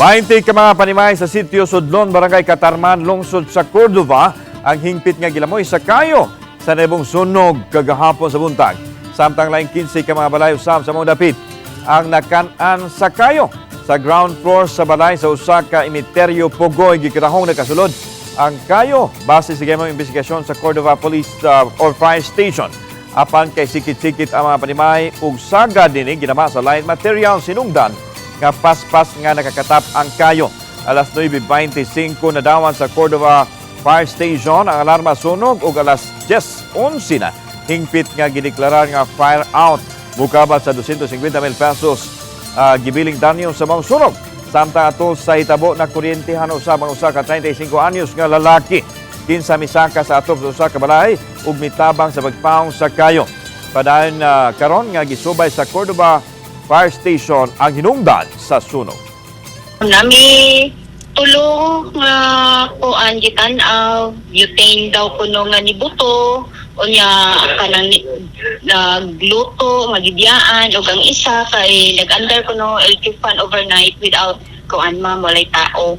20 ka mga panimay sa sitio Sudlon, Barangay Katarman, lungsod sa Cordova, ang hingpit nga gilamoy sa kayo sa nebong sunog kagahapon sa buntag. Samtang laing 15 ka mga balay usab sa mga dapit ang nakan-an sa kayo sa ground floor sa balay sa usa ka imiteryo Pugoy gikirahong nakasulod ang kayo base sa gamang investigasyon sa Cordova Police uh, or Fire Station. Apan kay sikit-sikit ang mga panimay ug saga dinhi ginama sa line material sinungdan nga paspas nga nakakatap ang kayo. Alas 9.25 na dawan sa Cordova Fire Station ang alarma sunog ug alas 10.11 na hingpit nga gideklarar nga fire out mukabat sa 250 mil pesos ah, gibiling danyo sa mga sunog. Samtang ato sa hitabo na kuryentehan usab ang usa ka 35 anyos nga lalaki kinsa misaka sa atop sa usa ka balay ug mitabang sa pagpaong sa kayo. Padayon na karon nga gisubay sa Cordova Fire Station ang hinungdan sa sunog. Nami tulo nga kuan gitan-aw, butane daw kuno nga nibuto, unya kanang ni- nagluto, magibiyaan, ug ang isa kay nag-under kuno LQ fan overnight without kuan ma'am walay tao.